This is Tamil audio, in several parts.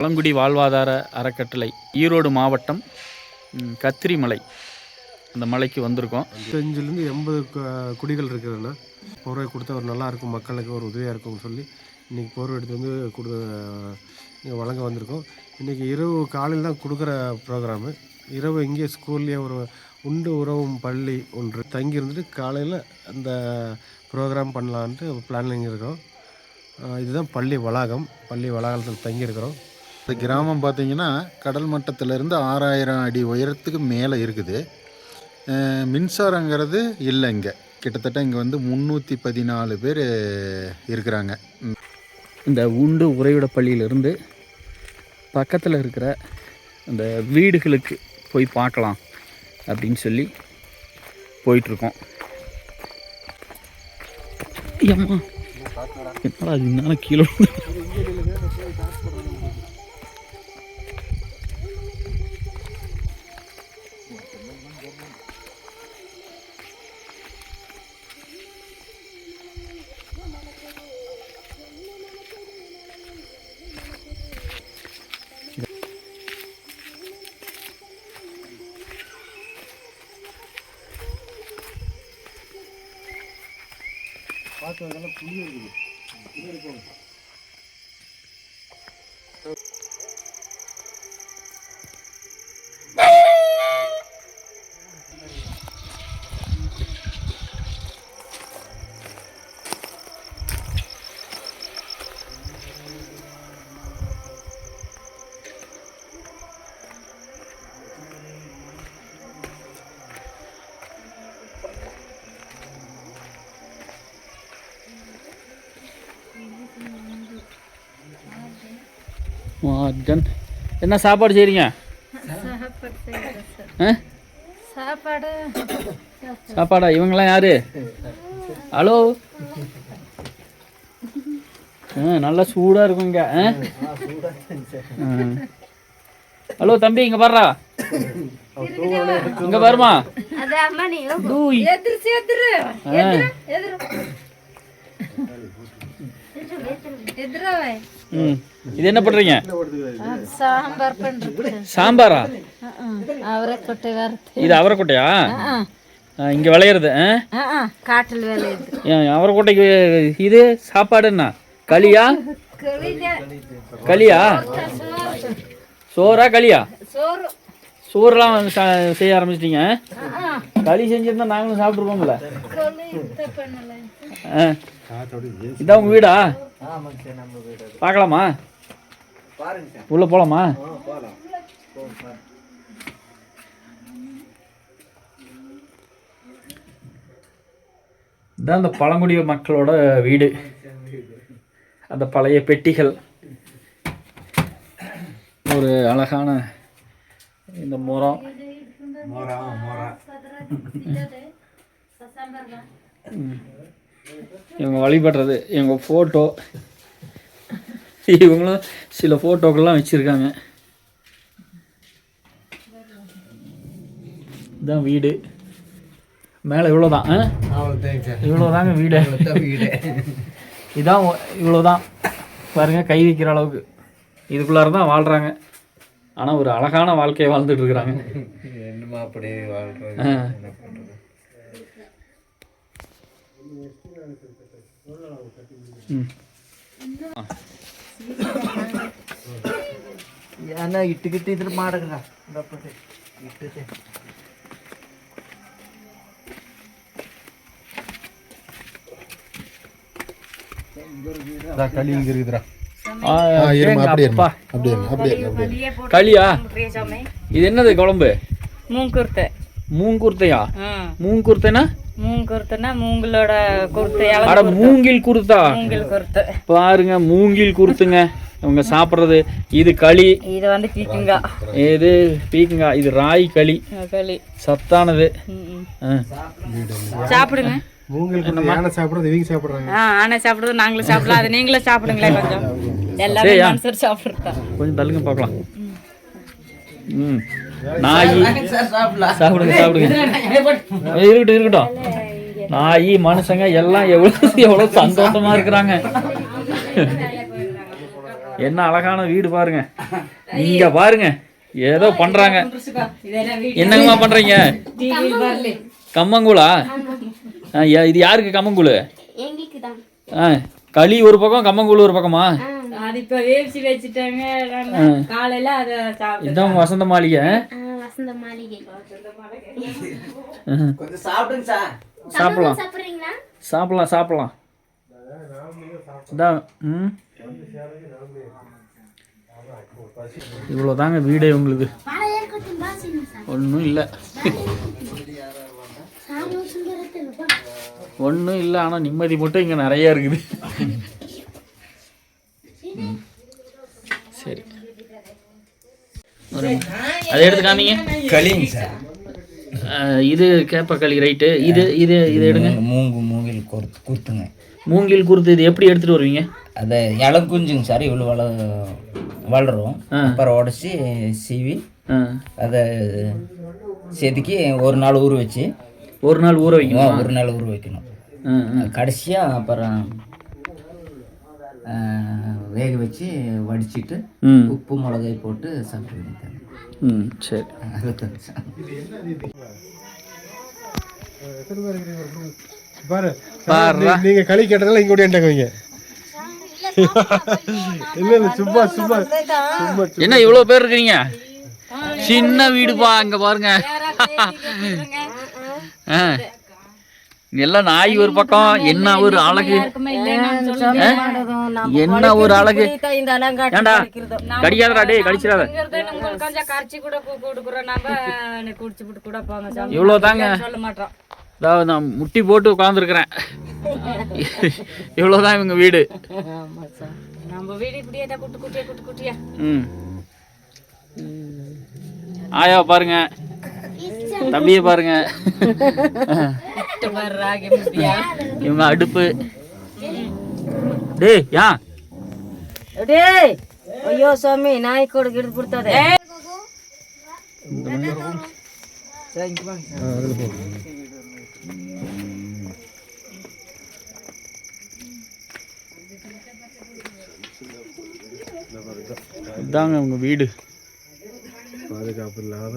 பழங்குடி வாழ்வாதார அறக்கட்டளை ஈரோடு மாவட்டம் கத்திரிமலை. அந்த மலைக்கு வந்திருக்கோம். அஞ்சுலேருந்து எண்பது குடிகள் இருக்குதுண்ணா. போர்வை கொடுத்தா ஒரு நல்லா இருக்கும் மக்களுக்கு ஒரு உதவியாக இருக்கும்னு சொல்லி. இன்றைக்கி போர்வை எடுத்து வந்து கொடு வழங்க வந்திருக்கோம். இன்றைக்கி இரவு காலையில் தான் கொடுக்குற ப்ரோக்ராமு இரவு இங்கே ஸ்கூல்லேயே ஒரு உண்டு உறவும் பள்ளி ஒன்று தங்கி இருந்துட்டு காலையில் அந்த ப்ரோக்ராம் பண்ணலான்ட்டு பிளானிங் இருக்கிறோம் இதுதான் பள்ளி வளாகம். பள்ளி வளாகத்தில் தங்கியிருக்கிறோம் இந்த கிராமம் பார்த்தீங்கன்னா கடல் மட்டத்திலேருந்து ஆறாயிரம் அடி உயரத்துக்கு மேலே இருக்குது. மின்சாரங்கிறது இல்லை இங்கே. கிட்டத்தட்ட இங்கே வந்து முந்நூற்றி பதினாலு பேர் இருக்கிறாங்க. இந்த உண்டு உறைவிட பள்ளியிலிருந்து பக்கத்தில் இருக்கிற அந்த வீடுகளுக்கு போய் பார்க்கலாம் அப்படின்னு சொல்லி போயிட்டுருக்கோம். ஏம்மா என்னடா அது என்னால் கீழே மார்கன் என்ன சாப்பாடு செய்றீங்க? சாப்பாடு. ஆ? இவங்கெல்லாம் யாரு? ஹலோ? ஆ நல்லா சூடாக இருக்கும் இங்கே ஹலோ தம்பி இங்கே பாடுறா இங்கே பாருமா. ಅದೇ இது என்ன பண்றீங்க? சாம்பாரா அவரைக்கொட்டை இது அவரைக்கொட்டையா? இங்க விளையிறது காட்டில் விளையுது அவரைக்கொட்டைக்கு இது சாப்பாடு என்ன? களியா? களியா? சோறா. களியா? சோறுலாம் செய்ய ஆரம்பிச்சிட்டீங்க களி செஞ்சிருந்தா நாங்களும் சாப்பிட்ருக்கோம்ல இதான் உங்க வீடா? பார்க்கலாமா? உள்ளே போகலாமா இதான் அந்த பழங்குடி மக்களோட வீடு. அந்த பழைய பெட்டிகள். ஒரு அழகான இந்த முறம் இவங்க வழிபடுறது இவங்க ஃபோட்டோ இவங்களும் சில ஃபோட்டோக்கள்லாம் வச்சுருக்காங்க. இதான் வீடு. மேலே இவ்வளோதான் இவ்வளோதாங்க வீடு. இதான் இவ்வளோதான் பாருங்க கை வைக்கிற அளவுக்கு. இதுக்குள்ளார தான் வாழ்கிறாங்க ஆனால் ஒரு அழகான வாழ்க்கையை வாழ்ந்துட்டு இருக்கிறாங்க ம். ಏನ ಇಟ್ಟು ಗಿಟ್ಟು ಇದ್ರ ಮಾಡಗ್ರ ಇಟ್ಟಿದೆ களி இங்கே இருக்குதுடா ஆ, ஆ இருமா அப்படியே இருமா அப்பா. அப்படியே இருமா அப்படியே இருமா அப்படியே இருமா. களியா இது என்னது குழம்பு மூங்குருத்தை மூங்குருத்தையா ம் மூங்குருத்தைனா மூங்குருத்தைனா மூங்களோட குருத்தை அட மூங்கில் குருத்தா? மூங்கில் குருத்தை. பாருங்க மூங்கில் குருத்துங்க. இவங்க சாப்பிட்றது இது களி. இது வந்து பீக்குங்கா. இது பீக்குங்க இது ராய் களி. களி. சத்தானது. ஆ. சாப்பிடுங்க. யானை சாப்பிட்றது இவங்க சாப்பிட்றாங்க. ஆனா சாப்பிடுறது நாங்களும் சாப்பிடலாம். அது நீங்களும் சாப்பிடுங்களே கொஞ்சம். எல்லாமே? மனுஷர் சாப்பிடுறதா கொஞ்சம் தள்ளுங்க பார்க்கலாம். ம். நாய். சாப்பிடுங்க சாப்பிடுங்க. இருக்கட்டும் இருக்கட்டும். நாய் மனுஷங்க எல்லாம் எவ்வளோ எவ்வளோ சந்தோஷமா இருக்கிறாங்க. என்ன அழகான வீடு பாருங்க. இங்க பாருங்க. ஏதோ பண்றாங்க. என்னங்கம்மா பண்றீங்க? கம்மங்கூழா. ஆ, யா- இது யாருக்கு கம்மங்கூழ்? ஆ களி ஒரு பக்கம் கம்மங்கூழ் ஒரு பக்கமா? அது இப்ப வேவிச்சு வச்சுட்டாங்க. காலையில அத சாப்பிட்டு இதுதான் உங்க வசந்த மாளிகை. வசந்த மாளிகை. கொஞ்சம் சாப்பிடுங்க சார். சாப்பிடலாம். சாப்பிடலாம் சாப்பிடலாம். இவ்வளோ தாங்க வீடே உங்களுக்கு. ஒன்றும் இல்லை. ஒன்றும் இல்லை ஆனால் நிம்மதி மட்டும் இங்கே நிறைய இருக்குது. சரி. அதை எடுத்து காமிங்க. களிங்க சார். இது கேப்பக்களி ரைட்டு. இது இது இது எடுங்க. மூங்கு மூங்கில் குறுத்து குத்துங்க மூங்கில் குருத்து இது எப்படி எடுத்துட்டு வருவீங்க? அதை இளம் குஞ்சுங்க சார் இவ்வளோ வள வளரும். அப்புறம் உடச்சி சீவி. அதை செதுக்கி ஒரு நாள் ஊற வச்சு ஒரு நாள் ஊற வைக்கணும்? ஒரு நாள் ஊற வைக்கணும். கடைசியாக அப்புறம் வேக வச்சு வடிச்சிட்டு ம். உப்பு மிளகாய் போட்டு சாப்பிட்டு வேண்டியது ம் சரி. பாரு. நீங்க களி கேட்டதால இங்க ஓடியாண்டாங்க வைங்க இல்ல இல்ல சும்மா சும்மா சும்மா என்ன இவ்வளோ பேர் இருக்கிறீங்க? சின்ன வீடுப்பா அங்க பாருங்க. ஆ. எல்லாம் நாய் ஒரு பக்கம் என்ன ஒரு அழகு? என்ன ஒரு அழகு? ஏண்டா? கடிக்காதடா டேய் கடிச்சிடாத. உங்களுக்கு கொஞ்சம் கரைச்சி கூட கு- கொடுக்குறோம். நம்ம குடிச்சு விட்டு கூட போங்க சாமி. இவ்வளோ தாங்க? சொல்ல மாட்டோம். அதாவது நான் முட்டி போட்டு உட்காந்துருக்கிறேன் இவ்வளோதான் இவங்க வீடு? நம்ம வீடு இப்படியே தான் குட்டி குட்டியா குட்டி குட்டியா. ம். ஆயா பாருங்க. தம்பியை பாருங்க. இவங்க அடுப்பு. டேய் யா. டேய். ஐயோ சாமி நாய் கூட கிடு கொடுத்தாதே. இதாங்க உங்க வீடு. பாதுகாப்பு இல்லாத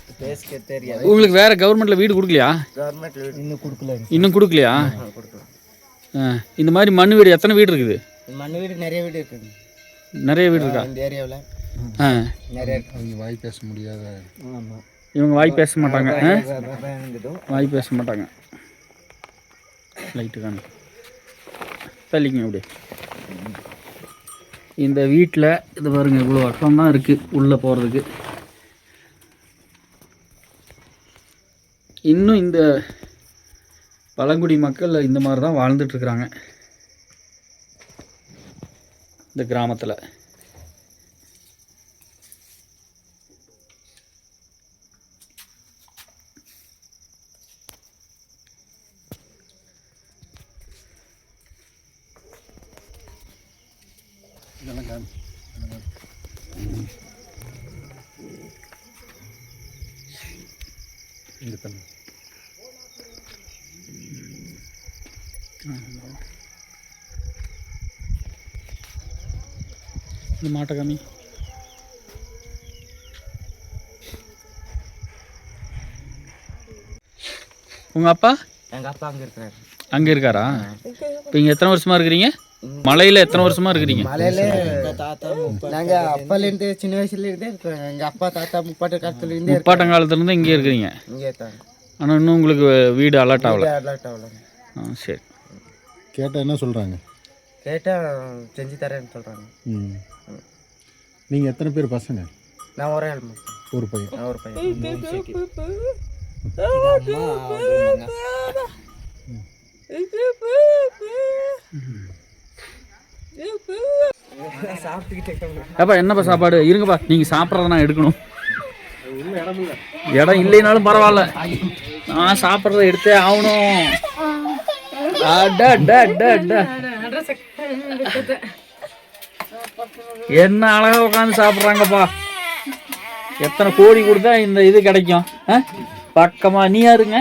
பேசுக்க தெரியாது. உங்களுக்கு வேற கவர்மெண்ட்ல வீடு கொடுக்கலையா? கவர்மெண்ட் இன்னும் கொடுக்கல. இன்னும் கொடுக்கலையா? இந்த மாதிரி மண் வீடு எத்தனை வீடு இருக்குது? மண் வீடு நிறைய வீடு இருக்குங்க நிறைய வீடு இருக்கா? இந்த ஏரியாவில். ஆ. நிறைய அவங்க வாய் பேச முடியாத ஆமாம் இவங்க வாய் பேச மாட்டாங்க. ஆ? இருக்குதோ வாய் பேச மாட்டாங்க. லைட்டு தானே தள்ளிங்க அப்படி இந்த வீட்டில் இது பாருங்க இவ்வளோ அக்கம் தான் இருக்குது உள்ளே போகிறதுக்கு இன்னும் இந்த பழங்குடி மக்கள் இந்த மாதிரி தான் வாழ்ந்துட்டுருக்குறாங்க இந்த கிராமத்தில் இந்த தண்ணி மாட்டை காமி உங்கள் அப்பா? எங்கள் அப்பா அங்கே இருக்கிறாரு அங்கே இருக்காரா? இப்போ இங்கே எத்தனை வருஷமா இருக்கிறீங்க? மலையில் எத்தனை வருஷமா இருக்கிறீங்க? மலையில தாத்தா நாங்கள் அப்பாலேருந்து சின்ன வயசுலேருந்தே இருக்கோம் எங்கள் அப்பா தாத்தா முப்பாட்டு காலத்துலேருந்தே இருக்கோம் முப்பாட்டங்காலத்துலேருந்து இங்கே இருக்கிறீங்க? இங்கே தான் ஆனால் இன்னும் உங்களுக்கு வீடு அலர்ட் ஆகல. அலர்ட் ஆகலாம் ஆ சரி. கேட்டால் என்ன சொல்கிறாங்க கேட்டால் செஞ்சு தரேன்னு சொல்கிறாங்க ம். நீங்கள் எத்தனை பேர் பசங்க? நான் ஒரே ஆள் ஒரு பையன். நான் ஒரு பையன். ஏப்பா என்னப்பா சாப்பாடு? இருங்கப்பா நீங்க சாப்பிட்றத நான் எடுக்கணும். இடம் இல்லைனாலும் பரவாயில்ல. நான் சாப்பிட்றத எடுத்தே ஆகணும். அட, அட, அட, அட. என்ன அழகா உட்காந்து சாப்பிட்றாங்கப்பா. எத்தனை கோடி கொடுத்தா இந்த இது கிடைக்கும்? ஆ? பக்கமா நீ யாருங்க?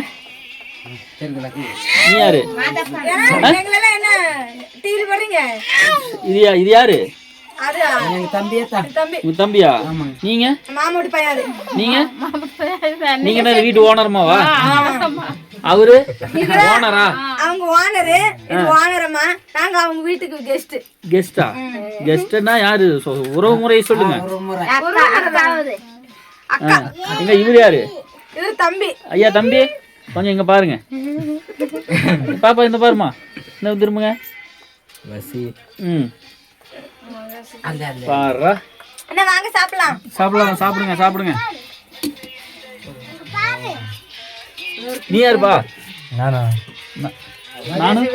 நீ யாரு? இது யாரு? எங்க தம்பியே உங்க நீங்க? மாமூடி பையன் நீங்க? நீங்க என்ன வீட்டு ஓனர்மாவா அவரு? ஓனரா? அவங்க ஓனரு இது ஓனரம்மா. நாங்க அவங்க வீட்டுக்கு கெஸ்ட் கெஸ்டா கெஸ்ட்னா யாரு? உறவு முறையை சொல்லுங்க. எங்க இவரு யாரு? தம்பி. ஐயா தம்பி? கொஞ்சம் இங்க பாருங்க. பாப்பா இந்த பாருமா இந்த திரும்புங்க. ம். பாருடா என்ன வாங்க சாப்பிடலாம். சாப்பிடலாம் சாப்பிடுங்க சாப்பிடுங்க. நீ யாருப்பா? நானா? நானும்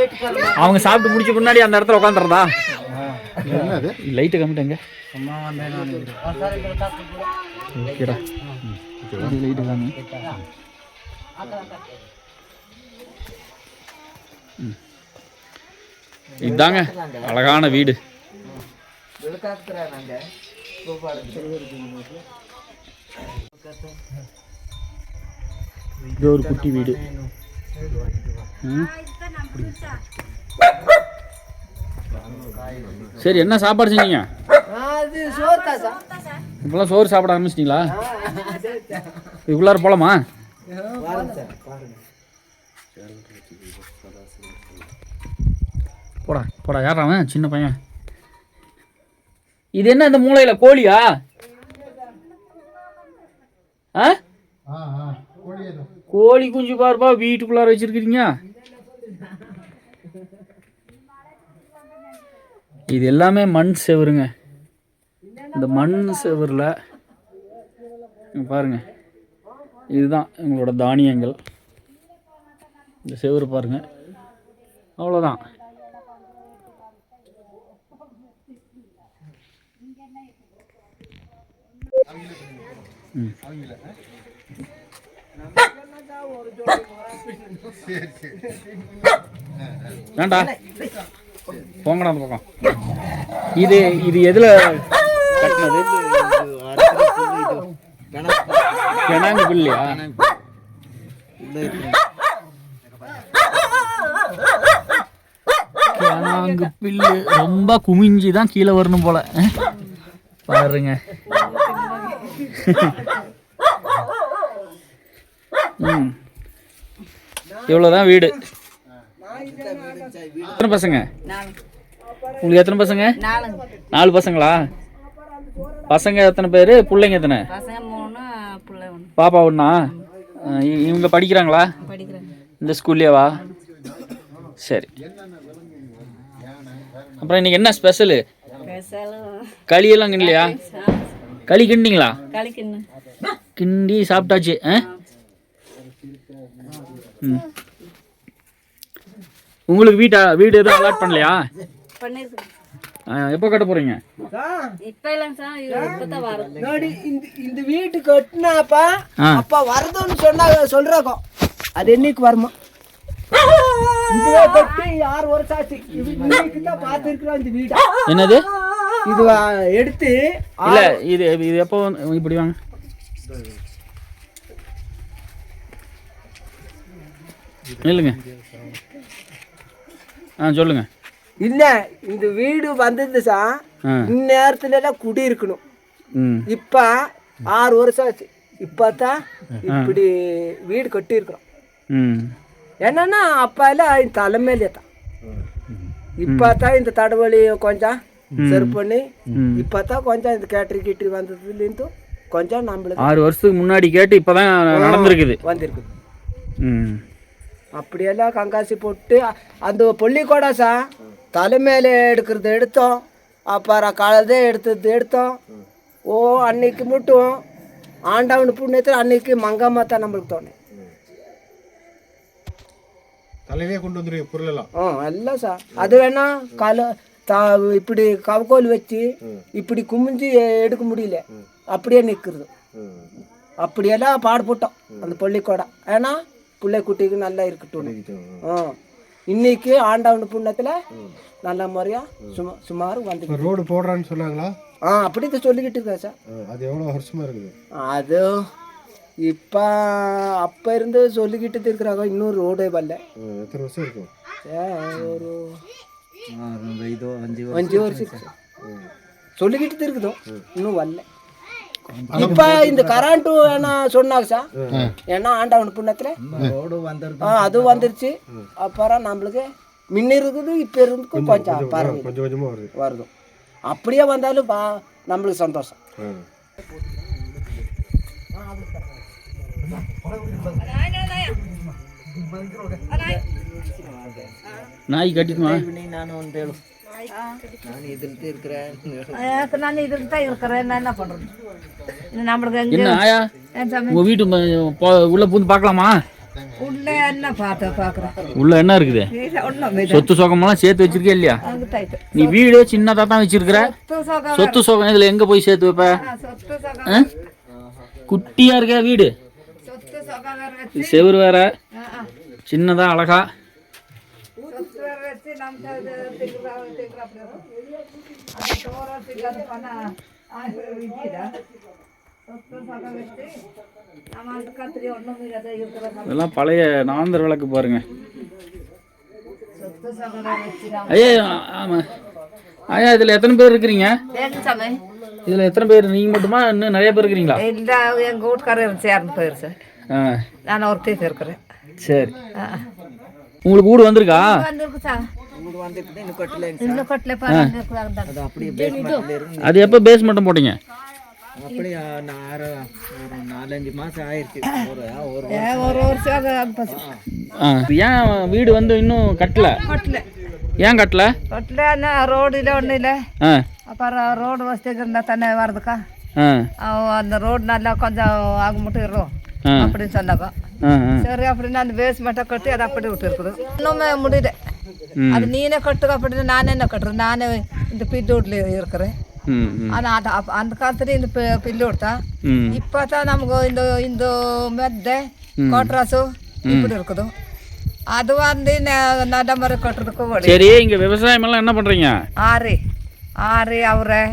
அவங்க சாப்பிட்டு முடிச்ச முன்னாடி அந்த இடத்துல உட்காந்துறதா என்னது? லைட்டு கம்மிட்டங்க. ஓகேடா. லைட்டு. இதாங்க அழகான வீடு. இது ஒரு குட்டி வீடு. சரி என்ன சாப்பாடு செஞ்சீங்க? இப்பெல்லாம் சோறு சாப்பிட ஆரம்பிச்சிட்டீங்களா? இதுக்குள்ளார போலாமா? போடா போடா யாரா அவன்? சின்ன பையன். இது என்ன இந்த மூளையில கோழியா? ஆ? கோழி குஞ்சு பாருப்பா வீட்டுக்குள்ளார வச்சிருக்கிறீங்க. இது எல்லாமே மண் செவருங்க. இந்த மண் செவரில் பாருங்க. இதுதான் எங்களோட தானியங்கள். இந்த செவரு பாருங்க. அவ்வளோதான் ம். வேண்டா. போங்கடா அந்த பக்கம். இது இது எதுல கட்டினது? கிணாங்கு பில்லையா கிணாங்கு பில்லு ரொம்ப குமிஞ்சி தான் கீழே வரணும் போல. பாருங்க. ம். இவ்வளோதான் வீடு. எத்தனை பசங்க? உங்களுக்கு எத்தனை பசங்க? நாலு பசங்களா? பசங்க எத்தனை பேர்? பிள்ளைங்க எத்தனை? ஒன்று பாப்பா இ- இவங்க படிக்கிறாங்களா? படிக்கிறாங்க இந்த ஸ்கூல்லேவா சரி. அப்புறம் இன்னைக்கு என்ன ஸ்பெஷலு களியெல்லாம் கிண்டலையா களி கிண்டிங்களா கிண்டி சாப்பிட்டாச்சு ஆ? ம். உங்களுக்கு வீட்டா வீடு எதுவும் அலாட் பண்ணலையா? எப்போ கட்ட போறீங்க? இந்த வீட்டு கட்டினாப்பா ஆ. அப்பா வரதுன்னு சொன்னாங்க சொல்றாங்க அது என்னைக்கு வருமா? ஆறு வருஷம் ஆச்சு தான் பார்த்துருக்குறோம் இந்த வீடு. என்னது? இது எடுத்து இல்ல இது இது எப்போ வந்து- இப்படி வாங்க. இல்லைங்க ஆ சொல்லுங்க. இல்ல இந்த வீடு வந்தது சா ஆ. இந்நேரத்துல எல்லாம் குடி இருக்கணும். இப்ப ஆறு வருஷம் ஆச்சு. இப்பதான் இப்படி வீடு கட்டி இருக்கிறோம் என்னன்னா அப்ப எல்லாம் தலைமையிலே தான் இப்பதான் இந்த தடவழி கொஞ்சம் சரி பண்ணி இப்பதான் கொஞ்சம் இந்த கேட்டரி கீட்டரி வந்ததுலேருந்து கொஞ்சம் நம்மளுக்கு ஆறு வருஷத்துக்கு முன்னாடி கேட்டு இப்பதான் நடந்திருக்குது. வந்திருக்கு ம். அப்படியெல்லாம் கங்காசி போட்டு அந்த பள்ளிக்கூட சா தலைமையில எடுக்கிறது எடுத்தோம். அப்புறம் கழுதை எடுத்தது எடுத்தோம். ஓ அன்னைக்கு மட்டும் ஆண்டவன் புண்ணியத்தில் அன்னைக்கு மங்கம்மா தான் நம்மளுக்கு தோணும். தலையிலே கொண்டு வந்துருவீங்க பொருளெல்லாம். ஆ எல்லாம் சார் அது வேணா கால தா இப்படி கவக்கோல் வச்சு இப்படி குமிஞ்சு எடுக்க முடியல. அப்படியே நிற்கிறது. அப்படியெல்லாம் பாடுபட்டோம் அந்த பள்ளிக்கூடம். ஏன்னா பிள்ளை குட்டிக்கு நல்லா இருக்கட்டும். ஆ. இன்னைக்கு ஆண்டவன் புண்ணத்தில் நல்ல முறையா சுமா சுமார் வந்து ரோடு போடுறான்னு சொன்னாங்களா? ஆ அப்படி சொல்லிக்கிட்டு இருக்கேன் சார். அது எவ்வளோ வருஷமா இருக்குது? அது இப்போ அப்போ இருந்து சொல்லிக்கிட்டு இருக்கிறாங்க இன்னும் ரோடே வரல எத்தனை வருஷம் இருக்கும் ஒரு அஞ்சு வருஷம் இருக்கு சார். சொல்லிக்கிட்டு இருக்குதோ இன்னும் வரல. இப்ப இந்த கரண்ட் வேணா சொன்னாங்க சார். ஏன்னா ஆண்டவன் புண்ணத்துல அது வந்துருச்சு. அப்புறம் நம்மளுக்கு முன்ன இருக்குது இப்ப இருந்துக்கும் கொஞ்சம் பரவாயில்ல. வருது. அப்படியே வந்தாலும் பா நம்மளுக்கு சந்தோஷம். நாய் கட்டிக்குமா எனக்கு நான் இதுக்கு தான் இருக்கிறேன் நான் என்ன பண்றது நம்மளுக்கு என்ன ஆயா உங்க வீட்டு உள்ள பூந்து பார்க்கலாமா உள்ள என்ன பார்த்து பார்க்குறேன் உள்ள என்ன இருக்குது சொத்து சோகமெல்லாம் சேர்த்து வச்சிருக்கே இல்லையா நீ வீடு சின்னதா தான் வச்சிருக்கிற சொத்து சொகம் இதுல எங்க போய் சேர்த்து வைப்ப? குட்டியா இருக்க வீடு சொத்து சொகம் வேற வச்சு இது வேற. சின்னதாக அழகா. இதெல்லாம் பழைய நாந்தர் விளக்கு பாருங்க. ஐயா ஆமா. ஐயா இதுல எத்தனை பேர் இருக்கிறீங்க? இதுல எத்தனை பேர்? நீங்க மட்டுமா? இன்னும் நிறைய பேர் இருக்கிறீங்களா? எங்க வீட்டுக்காரர் சேர்ந்து போயிருச்சு நான் ஒருத்தி இருக்கிறேன் சரி. உங்களுக்கு வீடு வந்திருக்கா? வந்திருக்கு சார். இன்னும் கட்டல பாருங்க அது எப்போ பேஸ் மட்டும் போட்டீங்க ஒரு வருஷம். ஏன் வீடு வந்து இன்னும் கட்டல? கட்டல. ஏன் கட்டல? கட்டல ரோடு இல்லை ஒன்றும் இல்லை. அப்புறம் ரோடு வசதி இருந்தால் தானே வருதுக்கா அந்த ரோடு நல்லா கொஞ்சம் ஆக மட்டும் இருக்கும். அப்படின்னு ஆ சரி அப்படின்னு அந்த பேஸ்மெண்ட்டை கட்டி அதை அப்படி விட்டு இருக்குது இன்னுமே முடியல. அது நீனே கட்டுக்க அப்படின்னு நானே என்ன கட்டுறேன் நானே இந்த பில்லு வீட்டில் இருக்கிறேன் ஆனால் அது அந்த காலத்துல இந்த பி- பில்லு விட்டா ம். இப்போ தான் நமக்கு இந்த இந்த மெத்தை கோட்ராசு இப்படி இருக்குது. அது வந்து ந- நட மாதிரி கட்டுறதுக்கு சரி இங்க விவசாயம் எல்லாம் என்ன பண்றீங்க? ஆரி ஆரி அவரை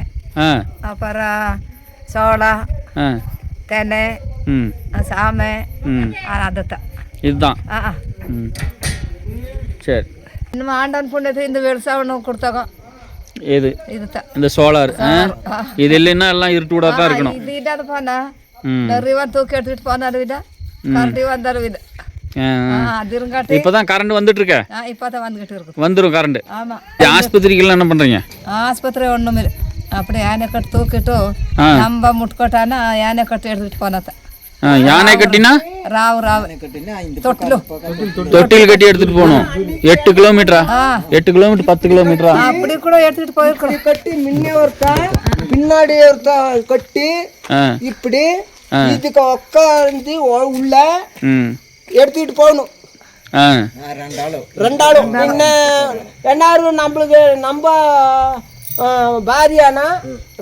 அப்புறம் சோளம் தென்னை சாமை அதைத்தான் இதுதான். சரி. இன்னும் ஆண்டான் புண்ணியத்தை இந்த வெறுசாவனம் கொடுத்தாங்க எது? இந்த சோலார் இது இல்லைன்னா எல்லாம் இருட்டு விட தான் இருக்கணும். இது இல்லாத போனா நிறைய தூக்கி எடுத்துட்டு போனாரு விட. கரண்டி வந்தாரு விட. இப்பதான் கரண்ட் வந்துட்டு இருக்க இப்பதான் வந்துகிட்டு இருக்கு வந்துரும் கரண்ட். ஆமா. ஆஸ்பத்திரிக்கு என்ன பண்றீங்க? ஆஸ்பத்திரி ஒண்ணுமே அப்படி யானை கட்டு தூக்கிட்டு நம்ம முட்டுக்கோட்டானா யானை கட்டு எடுத்துட்டு போனாத்தான் யானை கட்டினா? ராவ் ராவ். தொட்டில். தொட்டில் கட்டி எடுத்துட்டு போகணும். எட்டு கிலோமீட்டரா? எட்டு கிலோமீட்டர் பத்து கிலோமீட்டரா? அப்படி கூட எடுத்துட்டு போயிருக்கோம் கட்டி முன்னே ஒருத்தா பின்னாடி ஒருத்தா கட்டி இப்படி இதுக்கு உட்காந்து உள்ள எடுத்துட்டு போகணும். ரெண்டாளும் ரெண்டாளும் என்ன நம்மளுக்கு? நம்ம ஆ, பாரியானா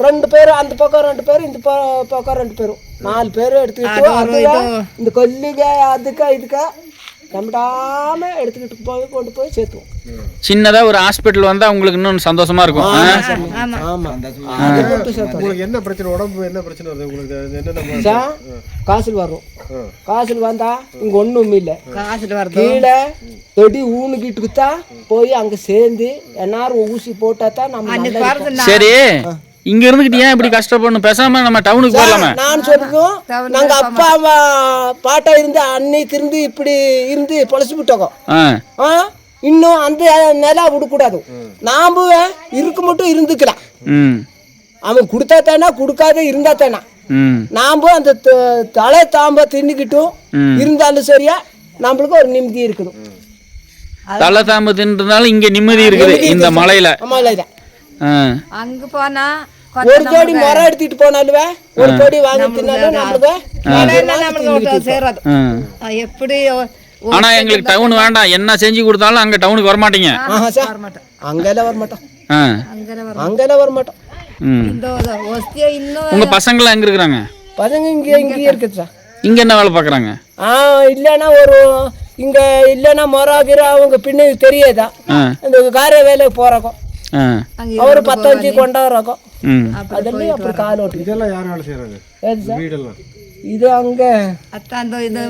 ரெண்டு பேரும் அந்த பக்கம் ரெண்டு பேரும் இந்த ப- பக்கம் ரெண்டு பேரும் நாலு பேரும் எடுத்துக்கிட்டு அதுல இந்த கொல்லுக அதுக்கா இதுக்கா நம்பிடாம எடுத்துக்கிட்டு போய் கொண்டு போய் சேர்த்துவோம் சின்னதா ஒரு ஹாஸ்பிட்டல் வந்தா உங்களுக்கு இன்னும் சந்தோஷமா இருக்கும். உங்களுக்கு என்ன பிரச்சனை? உடம்பு என்ன பிரச்சனை வருது? உங்களுக்கு காசில் வரும் காசில் வந்தா இங்க ஒண்ணும் இல்ல. காசில் வர கீழே தொடி ஊனுக்கிட்டு குத்தா போய் அங்க சேர்ந்து எல்லாரும் ஊசி போட்டா தான் நம்ம சரி. இங்க இருந்துகிட்டு ஏன் இப்படி கஷ்டப்படணும்? பேசாம நம்ம டவுனுக்கு போகலாமே நான் சொல்றோம் நாங்க அப்பா பாட்டா இருந்து அன்னை திருந்து இப்படி இருந்து பொழைச்சு விட்டோம் ஆ? இன்னும் அந்த நிலா விடக்கூடாது. நாம இருக்கு மட்டும் இருந்துக்கலாம் அவன் கொடுத்தா தானா கொடுக்காத இருந்தா தானா. நாம அந்த தலை தாம்ப தின்னுக்கிட்டும் இருந்தாலும் சரியா நம்மளுக்கு ஒரு நிம்மதி இருக்குது. தலை தாம்ப தின்றதுனால இங்க நிம்மதி இருக்குது இந்த மலையில. மலையில. அங்க போனா ஒரு கோடி மரம் எடுத்துட்டு போனாலுவே ஒரு கோடி ஜோடி வாங்கிட்டு நம்மளுக்கு எப்படி ஆனா எங்களுக்கு டவுன் வேண்டாம். என்ன செஞ்சு கொடுத்தாலும் அங்க டவுனுக்கு வரமாட்டீங்க. அங்கெல்லாம் வரமாட்டோம் அங்கெல்லாம் வரமாட்டோம் உங்க பசங்களாம் எங்க இருக்கிறாங்க? பசங்க இங்க இங்கேயே இருக்குச்சா இங்க என்ன வேலை பாக்குறாங்க ஆ இல்லைன்னா ஒரு இங்க இல்லைன்னா மொராகிற அவங்க பின்னுக்கு தெரியாதா? இந்த கார வேலைக்கு போறக்கும். அவரு பத்தஞ்சு கொண்டாடுறக்கும். அதெல்லாம் அப்புறம் கால் ஓட்டு. இதெல்லாம் யார் வேலை செய்யறாங்க? வீடெல்லாம். இது அங்கே. அத்தாந்தோ இது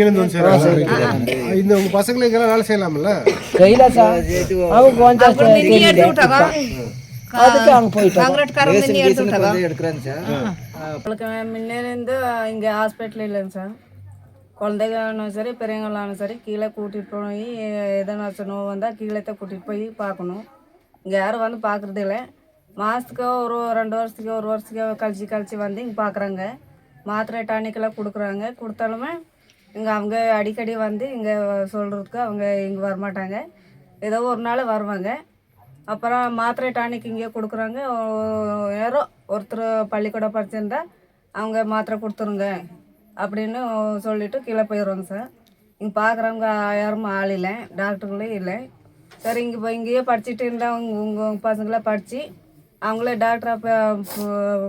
இருந்து இந்த பசங்களுக்கு எல்லாம் வேலை செய்யலாம்ல? கையில சார் அவங்க கொஞ்சம் அதுக்கு அங்கே காங்கிரட்காரங்க மின்னி முன்னேருந்து இங்கே ஹாஸ்பிட்டல் இல்லைங்க சார். குழந்தைகளாலும் சரி பெரியவங்களாலும் சரி கீழே கூட்டிகிட்டு போய் எதனாச்சும் நோவு வந்தால் கீழே தான் கூட்டிகிட்டு போய் பார்க்கணும். இங்கே யாரும் வந்து பார்க்குறது இல்லை மாதத்துக்கு ஒரு ரெண்டு வருஷத்துக்கு ஒரு வருஷத்துக்கு கழிச்சு கழிச்சு வந்து இங்கே பார்க்குறாங்க. மாத்திரை டானிக்கெல்லாம் கொடுக்குறாங்க. கொடுத்தாலுமே இங்கே அவங்க அடிக்கடி வந்து இங்கே சொல்கிறதுக்கு அவங்க இங்கே வரமாட்டாங்க. ஏதோ ஒரு நாள் வருவாங்க. அப்புறம் மாத்திரை டானிக் இங்கே கொடுக்குறாங்க. ஓ- யாரோ ஒருத்தர் பள்ளிக்கூடம் படிச்சிருந்தா அவங்க மாத்திரை கொடுத்துருங்க அப்படின்னு சொல்லிவிட்டு கீழே போயிடுவாங்க சார். இங்கே பார்க்குறவங்க யாரும் ஆள் இல்லை. டாக்டருங்களே இல்லை. சரி இங்கே இப்போ இங்கேயே படிச்சுட்டு இருந்தால் உங்க உங்கள் பசங்களாம் படித்து அவங்களே டாக்டராக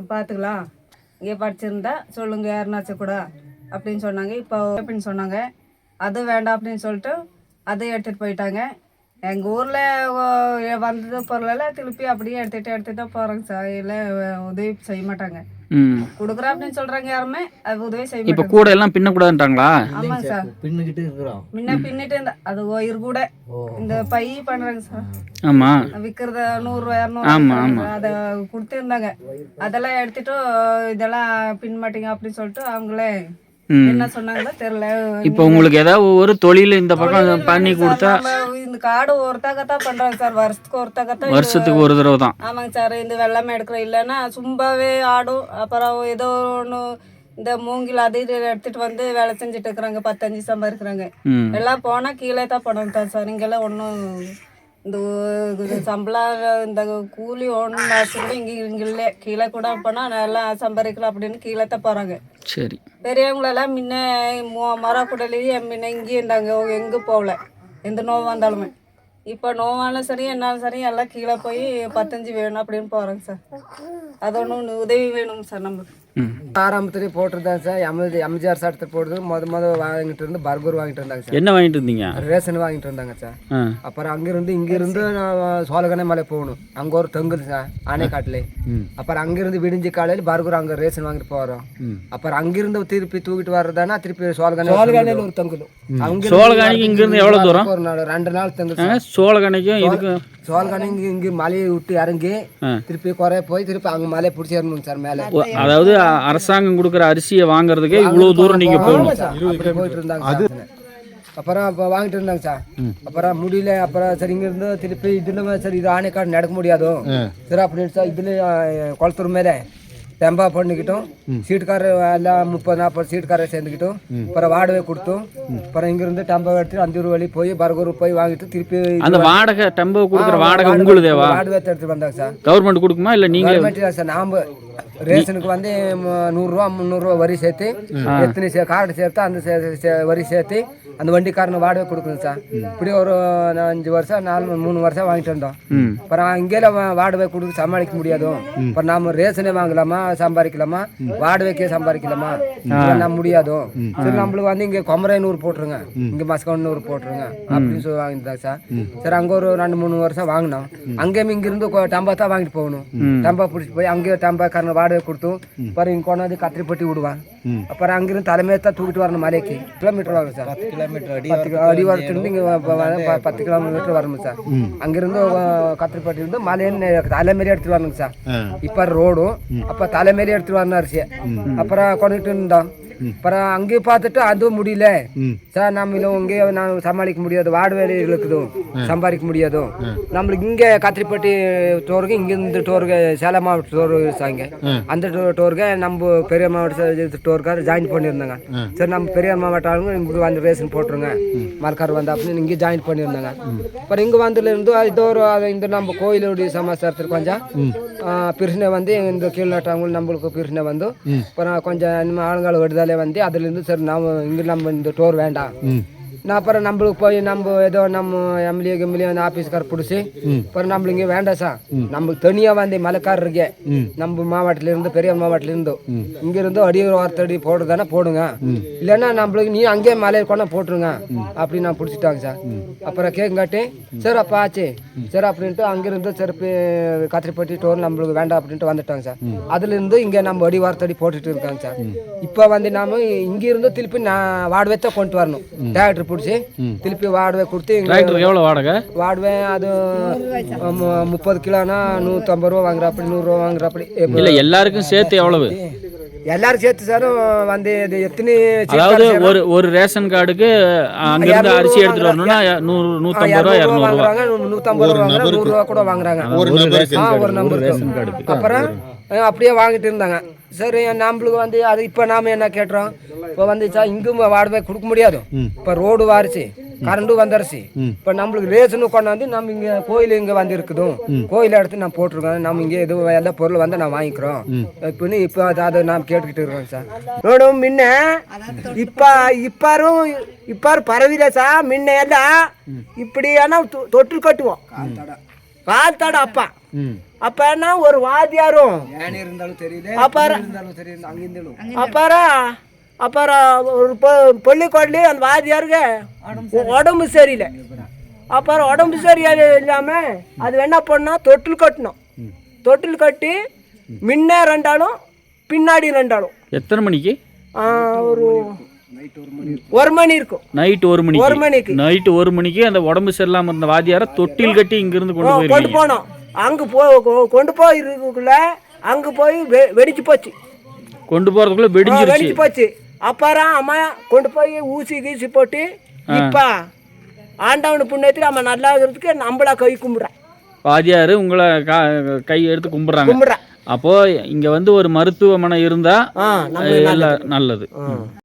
பார்த்துக்கலாம். இங்கே படிச்சிருந்தா சொல்லுங்க யாருனாச்சும் கூட அப்படின்னு சொன்னாங்க. இப்போ அப்படின்னு சொன்னாங்க. அது வேண்டாம் அப்படின்னு சொல்லிட்டு அதை எடுத்துகிட்டு போயிட்டாங்க. எங்கள் ஊரில் வந்தது பொருளெல்லாம் திருப்பி அப்படியே எடுத்துகிட்டு எடுத்துகிட்டு போகிறாங்க சார். இல்லை உதவி செய்ய மாட்டாங்க. ம். கொடுக்குறேன் அப்படின்னு சொல்கிறாங்க யாருமே அது உதவி செய்ய இப்ப கூட எல்லாம் பின்னக்கூடாதுன்றாங்களா? ஆமாங்க சார் பின்னுக்கிட்டு இருக்கிறோம். முன்ன பின்னிட்டு இருந்தா அது ஒயிர் கூட. இந்த பை பண்ணுறாங்க சார். ஆமா. விற்கிறத நூறுரூவா ஆமா, இரநூறு அதை கொடுத்துருந்தாங்க. அதெல்லாம் எடுத்துட்டு இதெல்லாம் பின் மாட்டீங்க அப்படின்னு சொல்லிட்டு அவங்களே. என்ன சொன்னாங்களோ தெரியல. இப்போ உங்களுக்கு ஏதாவது ஒரு தொழில் இந்த பக்கம் பண்ணி கொடுத்தா இந்த காடு ஒருத்தாகத்தான் பண்றாங்க சார். வருஷத்துக்கு ஒருத்தாகத்தான் இது- வருஷத்துக்கு ஒரு தடவை தான். ஆமாங்க சார். இந்த வெள்ளமே எடுக்கிறோம் இல்லைன்னா சும்மாவே ஆடும். அப்புறம் ஏதோ ஒன்று இந்த மூங்கில் அது இது எடுத்துட்டு வந்து வேலை செஞ்சுட்டு இருக்கிறாங்க. பத்தஞ்சு சம்பாதிக்கிறாங்க. எல்லாம் போனால் கீழே தான் பணம் தான் சார். இங்கெல்லாம் ஒன்றும் இந்த சம்பளம் இந்த கூலி ஒன்றும் கூட இங்கே இங்கே இல்லை கீழே கூட போனால் நல்லா சம்பாதிக்கலாம் அப்படின்னு கீழே தான் போகிறாங்க சரி. பெரியவங்களெல்லாம் முன்ன மொ- மரக்குடலையே முன்ன இங்கேயே இருந்தாங்க. எங்கே போகல. எந்த நோவு வந்தாலுமே. இப்போ நோவாலும் சரி என்னாலும் சரி எல்லாம் கீழே போய் பத்தஞ்சு வேணும் அப்படின்னு போகிறாங்க சார். அது ஒன்று உதவி வேணும் சார் நமக்கு. ம் ஆரம்பத்துலேயே போட்டிருந்தாங்க சார். எம்எல்ஏ எம்ஜிஆர் சார் போட்டது முத முத வாங்கிட்டு இருந்து பர்கர் வாங்கிட்டு இருந்தாங்க சார். என்ன வாங்கிட்டு இருந்தீங்க? ரேஷன் வாங்கிட்டு இருந்தாங்க சார். அப்புறம் அங்கிருந்து இங்கிருந்து நான் சோழகனை மலை போகணும். அங்கே ஒரு தெங்குது சார் ஆனைக்காட்டில் அப்புறம் அங்கிருந்து விடிஞ்சு காலையில் பர்கர் அங்கே ரேஷன் வாங்கிட்டு போகிறோம் அப்புறம் அங்கிருந்து திருப்பி தூக்கிட்டு வர்றதானா திருப்பி சோழகனை சோழகனையில் ஒரு தெங்குது. அங்க சோழகாணிக்கு இங்கிருந்து எவ்வளவு தூரம்? ஒரு நாள் ரெண்டு நாள் தெங்கு ஆ, சோழகணைக்கும் இதுக்கும். சோழகனை இங்கே இங்கே மலையை விட்டு இறங்கி. திருப்பி குறைய போய் திருப்பி அங்கே மலையை பிடிச்சி ஏறணும் சார் மேலே. அதாவது அரசாங்கம் கொடுக்குற அரிசியை வாங்குறதுக்கே இவ்வளவு தூரம் நீங்க போகணும். ஆமா சார். அப்படி போயிட்டு இருந்தாங்க சார். அப்புறம் அப்போ வாங்கிட்டு இருந்தாங்க சார். அப்புறம் முடியல அப்புறம் சரி இங்க இருந்து திருப்பி இதுல சரி இது ஆணைக்காடு நடக்க முடியாதோ? சரி அப்படின்னு சார் இதுல குளத்தூர் மேலே. தெம்பா பண்ணிக்கிட்டோம். சீட்டுக்காரர் எல்லாம் முப்பது நாற்பது சீட்டுக்காரர் சேர்ந்துக்கிட்டோம். அப்புறம் வாடகை கொடுத்தோம். அப்புறம் இங்கிருந்து டம்பா எடுத்து அஞ்சூர் வழி போய் பர்கூர் போய் வாங்கிட்டு திருப்பி அந்த வாடகை டெம்போ கொடுக்குற வாடகை உங்களுதேவா? வாடகை எடுத்துட்டு வந்தாங்க சார். கவர்மெண்ட் கொடுக்குமா இல்ல நீங்களே சார் நாம ரேஷனுக்கு வந்து நூறுரூவா முந்நூறுரூவா வரி சேர்த்து எத்தனை சே கார்டு சேர்த்து அந்த வரி சேர்த்து அந்த வண்டிக்காரனை வாடகை கொடுக்கணும் சார். இப்படி ஒரு அஞ்சு வருஷம் நாலு மூணு வருஷம் வாங்கிட்டு இருந்தோம் அப்புறம் இங்கேயும் வாடகை கொடுத்து சமாளிக்க முடியாதோ? அப்புறம் நாம ரேஷனே வாங்கலாமா? சம்பாதிக்கலாமா? வாடகைக்கே சம்பாதிக்கலாமா? நான் முடியாதோ? சரி நம்மளுக்கு வந்து இங்கே கொமரை நூறு போட்டுருங்க. இங்கே மஸ்கவுன் நூறு போட்டுருங்க. அப்படின்னு சொல்லி வாங்கிட்டாங்க சார். சரி அங்கே ஒரு ரெண்டு மூணு வருஷம் வாங்கினோம். அங்கேயும் இங்கிருந்து டம்பா தான் வாங்கிட்டு போகணும். டம்பா பிடிச்சி போய் அங்கேயே டம்பாக்காரனை வாடகை கொடுத்தோம் அப்புறம் இங்கே கொண்டாந்து கத்திரிப்பட்டி விடுவான். அப்புறம் அங்கிருந்து தலைமையை தான் தூக்கிட்டு வரணும் மலைக்கு. கிலோமீட்டர் வரும் சார். கிலோமீட்டர் அடி பத்து கிலோ அடி வரத்துலேருந்து இங்கே பத்து கிலோமீட்டர் வரணும் சார். அங்கிருந்து கத்திரிப்பட்டி இருந்து மலையின்னு தலைமாரி எடுத்துட்டு வரணுங்க சார். இப்போ ரோடும் அப்போ தலைமாரி எடுத்துட்டு வரணும் அரிசியை அப்புறம் கொண்டுட்டு இருந்தோம் அப்புறம் அங்கேயும் பார்த்துட்டு அதுவும் முடியல. சார் நம்ம இல்லை இங்கேயே நான் சமாளிக்க முடியாது. வாடு வேலை சம்பாதிக்க முடியாதோ. நம்மளுக்கு இங்கே கத்திரிப்பட்டி டோருக்கு இங்கேருந்து டோருக்கு சேலம் மாவட்ட டோர் இருக்காங்க அந்த டோருக்கு நம்ம பெரிய மாவட்ட டோருக்கார் ஜாயின் பண்ணியிருந்தாங்க. சரி நம்ம பெரிய மாவட்ட ஆளுங்க இங்கே வந்து ரேஷன் போட்டுருங்க. மரக்கார் வந்து அப்படின்னு இங்கே ஜாயின் பண்ணியிருந்தாங்க. அப்புறம் இங்கே வந்ததுலேருந்து இது ஒரு இந்த நம்ம கோயிலுடைய சமாச்சாரத்துக்கு கொஞ்சம். பிரச்சனை வந்து இந்த கீழ்நாட்டவங்க நம்மளுக்கு பிரச்சனை வந்து அப்புறம் கொஞ்சம் நம்ம ஆளுங்களை விடுதலை வந்ததாலே வந்து அதுலேருந்து சரி நம்ம இங்கே நம்ம இந்த டோர் வேண்டாம். நான் அப்புறம் நம்மளுக்கு போய் நம்ம ஏதோ நம்ம எம்எல்ஏ எம்எல்ஏ அந்த ஆஃபீஸ்கார பிடிச்சி அப்புறம் நம்மளுக்கு இங்கே வேண்டாம் சார். நம்மளுக்கு தனியாக வந்து மலைக்காரர் இருக்கே. நம்ம மாவட்டத்துல இருந்து பெரிய மாவட்டத்துல இருந்து. இங்க இருந்து அடி ஒரு வார்த்தடி போடுறதானே போடுங்க. இல்லைன்னா நம்மளுக்கு நீ அங்கேயே மலையில் கொண்டா போட்டுருங்க. அப்படி நான் பிடிச்சிட்டாங்க சார். அப்புறம் கேக் காட்டி சரி அப்போ ஆச்சு. சரி அப்படின்ட்டு அங்கிருந்து செருப்பு கத்திரிப்பட்டி டோர் நம்மளுக்கு வேண்டாம் அப்படின்ட்டு வந்துட்டாங்க சார். அதுல இருந்து இங்கே நம்ம அடி வார்த்தடி போட்டுட்டு இருக்காங்க சார். இப்போ வந்து நாம இங்க இருந்து திருப்பி நான் வாடகைத்தான் கொண்டு வரணும். டிராக்டர் பிடிச்சி திருப்பி வாடகை கொடுத்து இங்க டிராக்டர் எவ்வளோ வாடகை? வாடகை அது முப்பது கிலோனா நூற்றம்பது ரூபா வாங்குறாப்படி நூறுரூவா வாங்குறாப்படி. இல்லை எல்லாருக்கும் சேர்த்து எவ்வளவு? எல்லாரும் சேர்த்து சாரும் வந்து இது எத்தனை அதாவது ஒரு ஒரு ரேஷன் கார்டுக்கு அங்கிருந்து அரிசி எடுத்துட்டு வரணும்னா நூறு நூற்றம்பது ரூபா இரநூறுவா வாங்குறாங்க நூற்றம்பது ரூபா வாங்குறாங்க நூறுரூவா கூட வாங்குறாங்க. ஒரு நம்பருக்கு அப்புறம் அப்படியே வாங்கிட்டு இருந்தாங்க. சரி நம்மளுக்கு வந்து அது இப்போ நாம என்ன கேட்டுறோம் இப்போ வந்து சார் இங்கும் வாடகை கொடுக்க முடியாது. இப்போ ரோடு வாரிச்சு கரண்டும் வந்துருச்சு. இப்போ நம்மளுக்கு ரேஷனு கொண்டாந்து நம்ம இங்கே கோயில் இங்கே வந்து இருக்குதும். கோயில் எடுத்து நான் போட்டிருக்கோம். நம்ம இங்கே எதுவும் எல்லா பொருள் வந்து நான் வாங்கிக்கிறோம். இப்போன்னு இப்போ அது நாம் கேட்டுக்கிட்டு இருக்கோம் சார். மேடம் முன்ன இப்போ இப்பாரும் இப்பாரு பரவில சார். முன்ன எல்லாம் இப்படி ஆனால் தொற்று கட்டுவோம். கால் தடை அப்பா அப்ப என்ன? ஒரு வாத்தியாரும் இருந்தாலும் தெரியல. அப்புறம்? இருந்தாலும் தெரியும் அங்கிருந்தாலும் அப்புறம்? அப்புறம் ஒரு பொ- பள்ளிக்கூடலி அந்த வாத்தியாருக்கு உடம்பு சரியில்லை. அப்புறம் உடம்பு சரியில்லை இல்லாம அது என்ன பண்ணோம்? தொட்டில் கட்டணும் தொட்டில் கட்டி முன்ன ரெண்டாலும் பின்னாடி ரெண்டாலும். எத்தனை மணிக்கு? ஒரு ஒரு மணி இருக்கும். நைட் ஒரு மணிக்கு. ஒரு மணிக்கு. நைட்டு ஒரு மணிக்கு அந்த உடம்பு சரியில்லாம இருந்த வாதியார தொட்டில் கட்டி இங்கிருந்து கொண்டு கொண்டு போயிருக்கீங்க போனோம். அங்கே போ கொ- கொண்டு போய் இருக்குள்ள அங்கே போய் வெ வெடிச்சு போச்சு. கொண்டு போறதுக்குள்ள ஆ, வெடிஞ்சிருச்சு. வெடிச்சு போச்சு. அப்புறம் அம்மா கொண்டு போய் ஊசி கீசி போட்டு இப்ப ஆண்டவனு புண்ணியத்தில் நம்ம நல்லா இருக்கிறதுக்கு நம்மளா கை கும்பிட்றான் வாதியார் உங்களை கா- கை எடுத்து கும்பிட்றாங்க. கும்பிட்றான் அப்போ இங்க வந்து ஒரு மருத்துவமனை இருந்தா நல்லது.